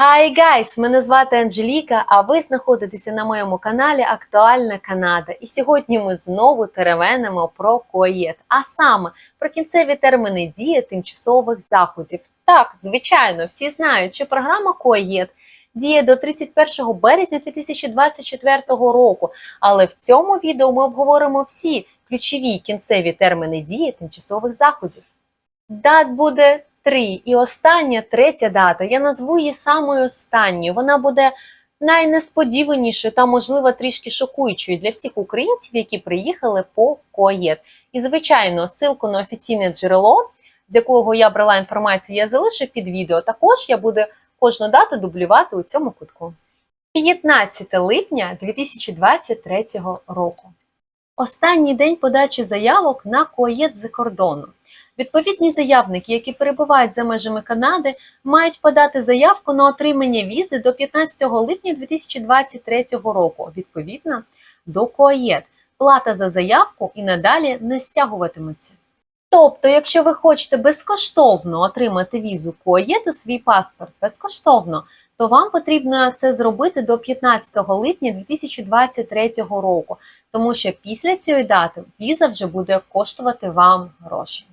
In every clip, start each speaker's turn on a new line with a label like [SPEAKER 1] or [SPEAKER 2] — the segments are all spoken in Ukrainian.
[SPEAKER 1] Hi guys! Мене звати Анжеліка, а ви знаходитеся на моєму каналі Актуальна Канада. І сьогодні ми знову теревенимо про коєт, а саме про кінцеві терміни дії тимчасових заходів. Так, звичайно, всі знають, що програма коєт діє до 31 березня 2024 року. Але в цьому відео ми обговоримо всі ключові кінцеві терміни дії тимчасових заходів. Дат буде три. І остання третя дата. Я назву її самою останньою. Вона буде найнесподіванішою та, можливо, трішки шокуючою для всіх українців, які приїхали по КОЄТ. І, звичайно, ссылку на офіційне джерело, з якого я брала інформацію, я залишу під відео. Також я буду кожну дату дублювати у цьому кутку. 15 липня 2023 року. Останній день подачі заявок на КОЄТ за кордону. Відповідні заявники, які перебувають за межами Канади, мають подати заявку на отримання візи до 15 липня 2023 року, відповідно до КОАЄД. Плата за заявку і надалі не стягуватиметься. Тобто, якщо ви хочете безкоштовно отримати візу КОАЄД у свій паспорт безкоштовно, то вам потрібно це зробити до 15 липня 2023 року, тому що після цієї дати віза вже буде коштувати вам гроші.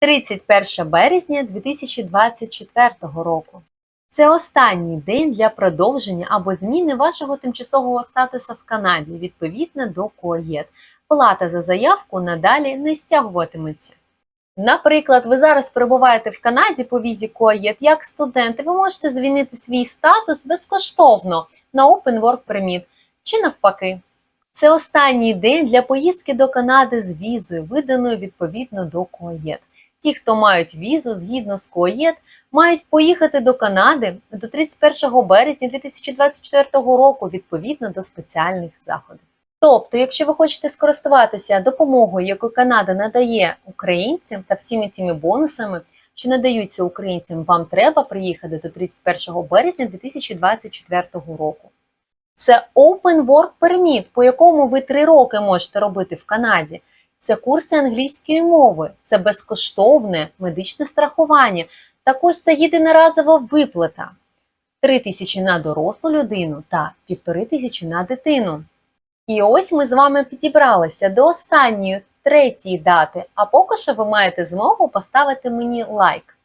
[SPEAKER 1] 31 березня 2024 року. Це останній день для продовження або зміни вашого тимчасового статусу в Канаді відповідно до КОЄД. Плата за заявку надалі не стягуватиметься. Наприклад, ви зараз перебуваєте в Канаді по візі КОЄД як студент, і ви можете змінити свій статус безкоштовно на Open Work Permit чи навпаки. Це останній день для поїздки до Канади з візою, виданою відповідно до КОЄД. Ті, хто мають візу згідно з КОЄД, мають поїхати до Канади до 31 березня 2024 року відповідно до спеціальних заходів. Тобто, якщо ви хочете скористуватися допомогою, яку Канада надає українцям та всіми тими бонусами, що надаються українцям, вам треба приїхати до 31 березня 2024 року. Це Open Work Permit, по якому ви три роки можете робити в Канаді. Це курси англійської мови, це безкоштовне медичне страхування. Також це єдиноразова виплата 3 тисячі на дорослу людину та 1,5 тисячі на дитину. І ось ми з вами підібралися до останньої третьої дати, а поки що ви маєте змогу поставити мені лайк.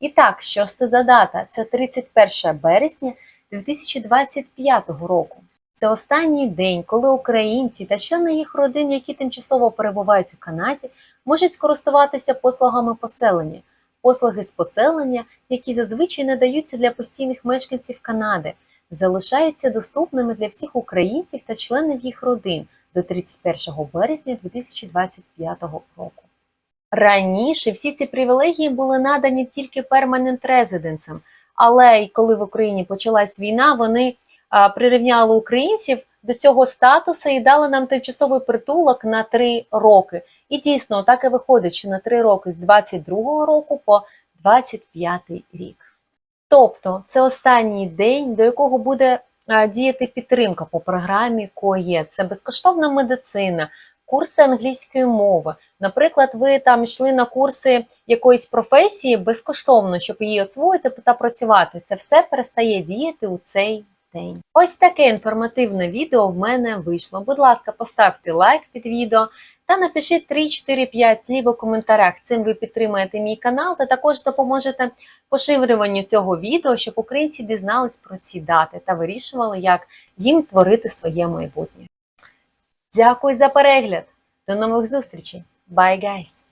[SPEAKER 1] І так, що це за дата? Це 31 березня 2025 року. Це останній день, коли українці та члени їх родин, які тимчасово перебувають у Канаді, можуть скористуватися послугами поселення, послуги з поселення, які зазвичай надаються для постійних мешканців Канади, залишаються доступними для всіх українців та членів їх родин до 31 березня 2025 року. Раніше всі ці привілегії були надані тільки перманент резиденсам, але коли в Україні почалась війна, вони прирівняли українців до цього статусу і дали нам тимчасовий притулок на 3 роки. І дійсно, так і виходить, що на 3 роки з 22 року по 25 рік. Тобто, це останній день, до якого буде діяти підтримка по програмі КОЄ. Це безкоштовна медицина, курси англійської мови. Наприклад, ви там йшли на курси якоїсь професії безкоштовно, щоб її освоїти та працювати. Це все перестає діяти у цей день. Ось таке інформативне відео в мене вийшло. Будь ласка, поставте лайк під відео та напишіть 3, 4, 5 слів у коментарях. Цим ви підтримаєте мій канал та також допоможете поширюванню цього відео, щоб українці дізнались про ці дати та вирішували, як їм творити своє майбутнє. Дякую за перегляд! До нових зустрічей! Bye, guys!